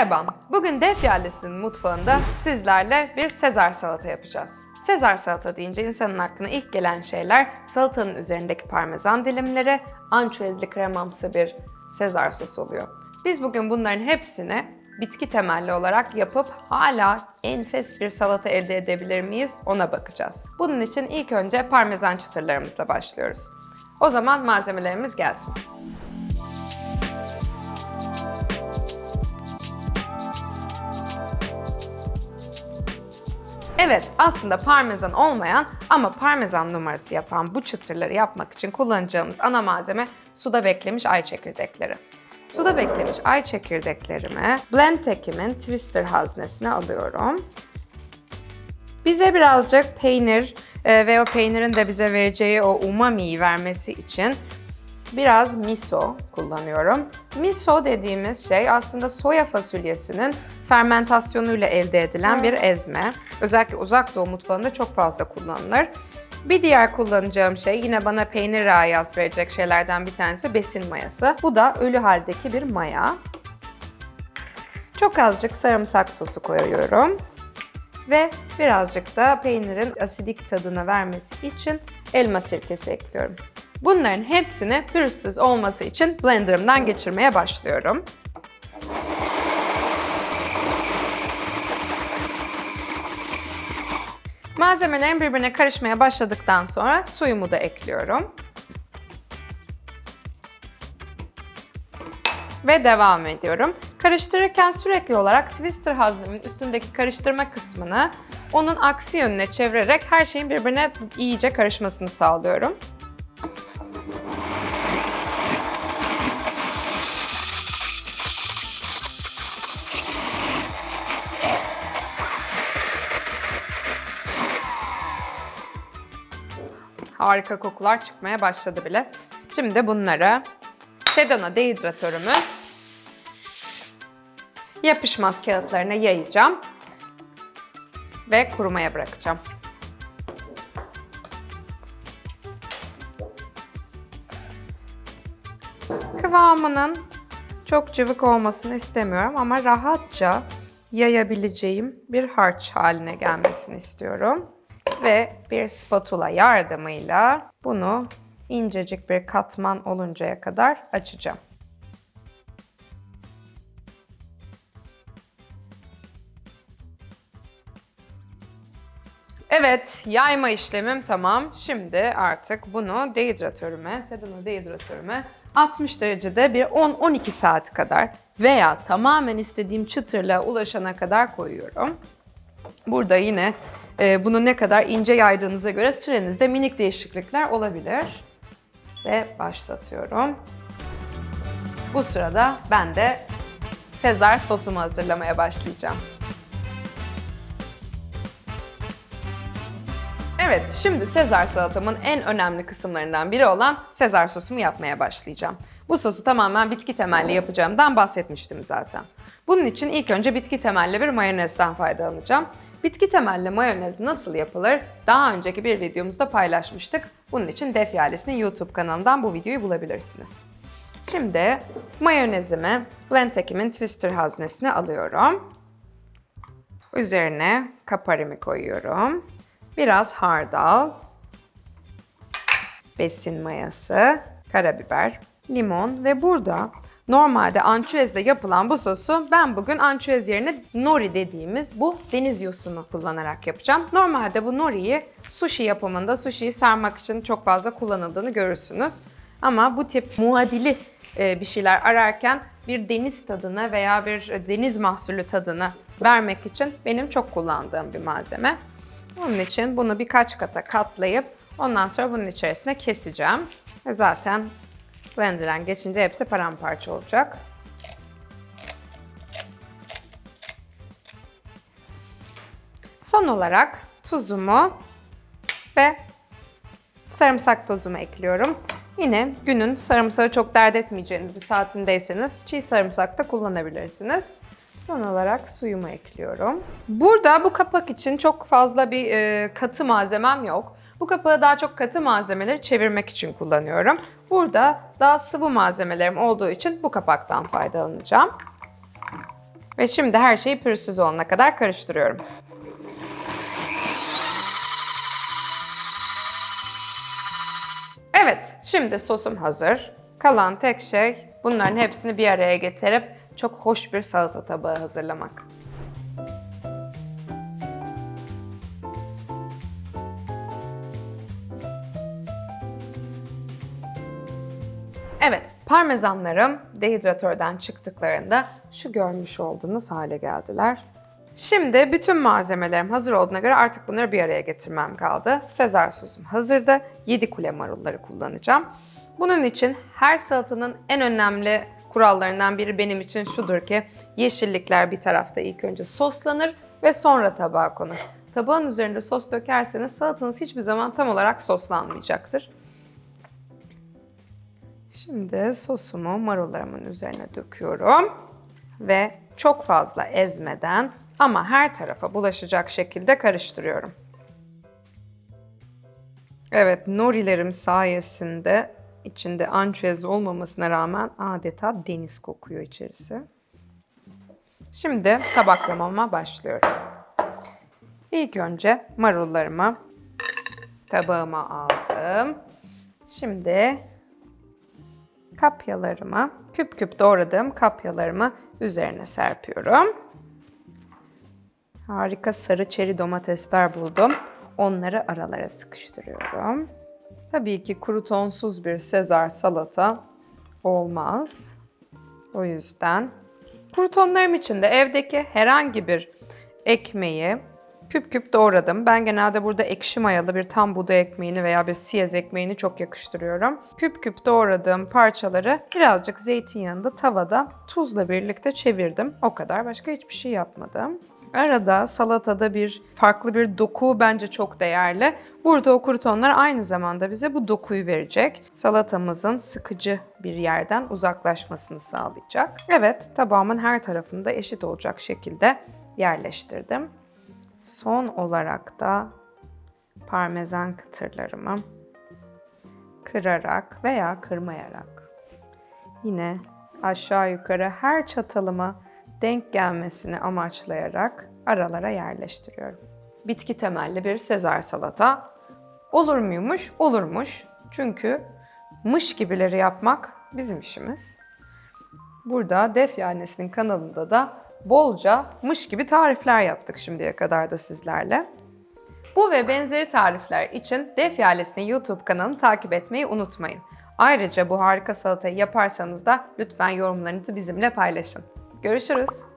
Merhaba, bugün Def Yalesi'nin mutfağında sizlerle bir Sezar salata yapacağız. Sezar salata deyince insanın aklına ilk gelen şeyler salatanın üzerindeki parmesan dilimleri, ançüezli kremamsı bir Sezar sos oluyor. Biz bugün bunların hepsini bitki temelli olarak yapıp hala enfes bir salata elde edebilir miyiz ona bakacağız. Bunun için ilk önce parmesan çıtırlarımızla başlıyoruz. O zaman malzemelerimiz gelsin. Evet, aslında parmesan olmayan ama parmesan numarası yapan bu çıtırları yapmak için kullanacağımız ana malzeme suda beklemiş ay çekirdekleri. Suda beklemiş ay çekirdeklerimi Blendtec'imin Twister haznesine alıyorum. Bize birazcık peynir e, ve o peynirin de bize vereceği o umamiyi vermesi için biraz miso kullanıyorum. Miso dediğimiz şey aslında soya fasulyesinin fermentasyonuyla elde edilen bir ezme. Özellikle uzak doğu mutfağında çok fazla kullanılır. Bir diğer kullanacağım şey yine bana peynir rayası verecek şeylerden bir tanesi besin mayası. Bu da ölü haldeki bir maya. Çok azıcık sarımsak tozu koyuyorum. Ve birazcık da peynirin asidik tadını vermesi için elma sirkesi ekliyorum. Bunların hepsini pürüzsüz olması için blenderımdan geçirmeye başlıyorum. Malzemelerin birbirine karışmaya başladıktan sonra suyumu da ekliyorum. Ve devam ediyorum. Karıştırırken sürekli olarak twister haznemin üstündeki karıştırma kısmını onun aksi yönüne çevirerek her şeyin birbirine iyice karışmasını sağlıyorum. Harika kokular çıkmaya başladı bile. Şimdi bunları Sedona dehidratörümün yapışmaz kağıtlarına yayacağım ve kurumaya bırakacağım. Kıvamının çok cıvık olmasını istemiyorum ama rahatça yayabileceğim bir harç haline gelmesini istiyorum. Ve bir spatula yardımıyla bunu incecik bir katman oluncaya kadar açacağım. Evet, yayma işlemim tamam. Şimdi artık bunu dehidratörüme, Sedona dehidratörüme 60 derecede bir 10-12 saat kadar veya tamamen istediğim çıtırlığa ulaşana kadar koyuyorum. Burada yine bunu ne kadar ince yaydığınıza göre sürenizde minik değişiklikler olabilir. Ve başlatıyorum. Bu sırada ben de Sezar sosumu hazırlamaya başlayacağım. Evet, şimdi Sezar salatamın en önemli kısımlarından biri olan Sezar sosumu yapmaya başlayacağım. Bu sosu tamamen bitki temelli yapacağımdan bahsetmiştim zaten. Bunun için ilk önce bitki temelli bir mayonezden faydalanacağım. Bitki temelli mayonez nasıl yapılır? Daha önceki bir videomuzda paylaşmıştık. Bunun için Def Yalesi'nin YouTube kanalından bu videoyu bulabilirsiniz. Şimdi mayonezimi Blendtec'imin Twister haznesine alıyorum. Üzerine kaparimi koyuyorum. Biraz hardal, besin mayası, karabiber, limon ve burada normalde ançüezle yapılan bu sosu ben bugün ançüez yerine nori dediğimiz bu deniz yosunu kullanarak yapacağım. Normalde bu noriyi sushi yapımında sushi'yi sarmak için çok fazla kullanıldığını görürsünüz. Ama bu tip muadili e, bir şeyler ararken bir deniz tadını veya bir deniz mahsulü tadını vermek için benim çok kullandığım bir malzeme. Onun için bunu birkaç kata katlayıp ondan sonra bunun içerisine keseceğim. Zaten blenderden geçince hepsi paramparça olacak. Son olarak tuzumu ve sarımsak tozumu ekliyorum. Yine günün sarımsağı çok dert etmeyeceğiniz bir saatindeyseniz çiğ sarımsak da kullanabilirsiniz. Son olarak suyumu ekliyorum. Burada bu kapak için çok fazla bir e, katı malzemem yok. Bu kapağı daha çok katı malzemeleri çevirmek için kullanıyorum. Burada daha sıvı malzemelerim olduğu için bu kapaktan faydalanacağım. Ve şimdi her şeyi pürüzsüz olana kadar karıştırıyorum. Evet, şimdi sosum hazır. Kalan tek şey bunların hepsini bir araya getirip çok hoş bir salata tabağı hazırlamak. Evet, parmesanlarım dehidratörden çıktıklarında şu görmüş olduğunuz hale geldiler. Şimdi bütün malzemelerim hazır olduğuna göre artık bunları bir araya getirmem kaldı. Sezar sosum hazırdı. 7 kule marulları kullanacağım. Bunun için her salatanın en önemli kurallarından biri benim için şudur ki yeşillikler bir tarafta ilk önce soslanır ve sonra tabağa konur. Tabağın üzerinde sos dökerseniz salatanız hiçbir zaman tam olarak soslanmayacaktır. Şimdi sosumu marullarımın üzerine döküyorum ve çok fazla ezmeden ama her tarafa bulaşacak şekilde karıştırıyorum. Evet, norilerim sayesinde içinde ançüez olmamasına rağmen adeta deniz kokuyor içerisi. Şimdi tabaklamama başlıyorum. İlk önce marullarımı tabağıma aldım. Şimdi kapyalarımı, küp küp doğradığım kapyalarımı üzerine serpiyorum. Harika sarı çeri domatesler buldum. Onları aralara sıkıştırıyorum. Tabii ki krutonsuz bir sezar salata olmaz. O yüzden krutonlarım için de evdeki herhangi bir ekmeği küp küp doğradım. Ben genelde burada ekşi mayalı bir tam buğday ekmeğini veya bir siyez ekmeğini çok yakıştırıyorum. Küp küp doğradığım parçaları birazcık zeytinyağında tavada tuzla birlikte çevirdim. O kadar başka hiçbir şey yapmadım. Arada salatada bir farklı bir doku bence çok değerli. Burada o krutonlar aynı zamanda bize bu dokuyu verecek. Salatamızın sıkıcı bir yerden uzaklaşmasını sağlayacak. Evet, tabağımın her tarafında eşit olacak şekilde yerleştirdim. Son olarak da parmesan kıtırlarımı kırarak veya kırmayarak yine aşağı yukarı her çatalıma denk gelmesini amaçlayarak aralara yerleştiriyorum. Bitki temelli bir sezar salata. Olur muymuş? Olurmuş. Çünkü mış gibileri yapmak bizim işimiz. Burada Defya Annesi'nin kanalında da bolca mış gibi tarifler yaptık şimdiye kadar da sizlerle. Bu ve benzeri tarifler için Defya Ailesi'nin YouTube kanalını takip etmeyi unutmayın. Ayrıca bu harika salatayı yaparsanız da lütfen yorumlarınızı bizimle paylaşın. Görüşürüz.